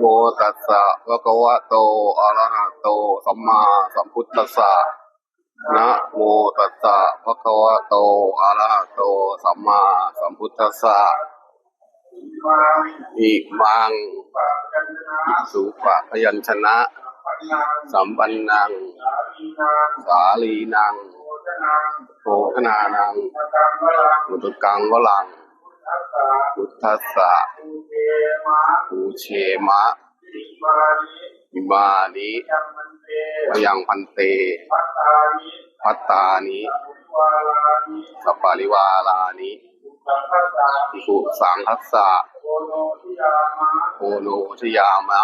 โมตัสสะภะคะวะโตอะระหะโต สัมมาสัมพุทธัสสะนะโมตัสสะภะคะวะโตอะระหะโต สัมมาสัมพุทธัสสะอิมังสุปะพยัญชนะ สัมปันนัง สาลีนังโภคนานังมุตุกังวลัง พุทธัสสะภูเชมะอิมานิมยังพันเต พัตตานิสัปปาริวาลานิสุสังคัสสะโอโนชยามะ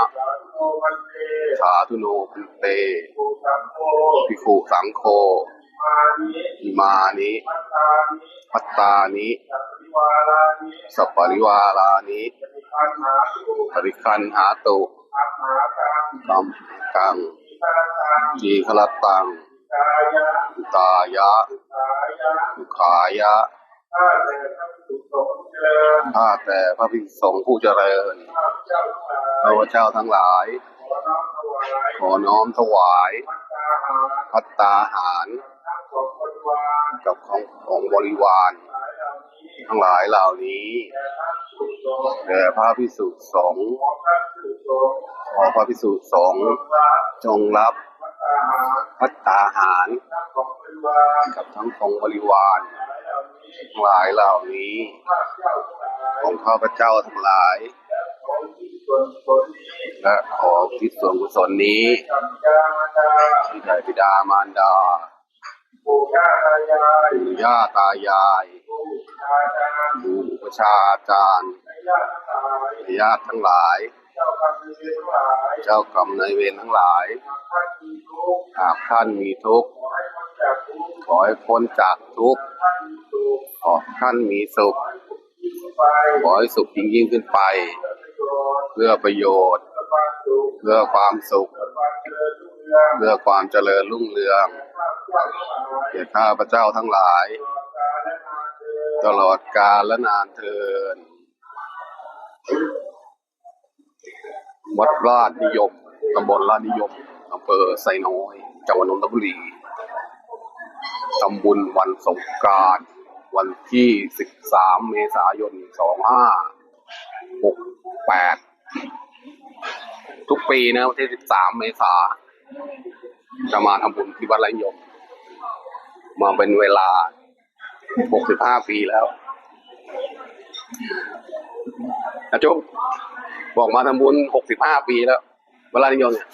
สาธุโนพันเตภิกขุสังโฆอิมานิ พัตตานิ สัปปาริวาลานิปริคันหาตุตัมกังจีคลตังอุตายะสุขายะข้าแต่พระภิกษุสงฆ์ผู้เจริญข้าพเจ้าทั้งหลาย ขอน้อมถวาย พัตตาหาร กับของของบริวาร ทั้งหลายเหล่านี้แด่พระพิสุสงฆ์ขอพระพิสุสงฆ์จงรับพัตตาหาร กับทั้งของบริวารทั้งหลายเหล่านี้ของข้าพเจ้าทั้งหลาย และขอคิดส่วนกุศลนี้ที่ได้บิดามารดาปู่ย่าตายาย ครูอุปชาอาจารย์ญาติทั้งหลาย เจ้ากรรมนายเวรทั้งหลายหากท่านมีทุกข์ขอให้พ้นจากทุกข์ขอท่านมีสุข ขอให้สุขยิ่งยิ่งขึ้นไป เพื่อประโยชน์ เพื่อความสุข เพื่อความเจริญรุ่งเรืองแก่ข้าพเจ้าทั้งหลาย ตลอดกาลและนานเทิน วัดราชนิยมตำบลราชนิยมอำเภอไซน้อยจังหวัดนนทบุรี ทำบุญวันสงกรานต์วันที่ 13 เมษายน 2568 ทุกปีนะวันที่ 13 เมษาจะมาทำบุญที่วัดไรยม มาเป็นเวลา หกสิบห้าปีแล้วอาจบบอกมาทำบุญหกสิบห้าปีแล้วเวลาที่ยงเนี่ย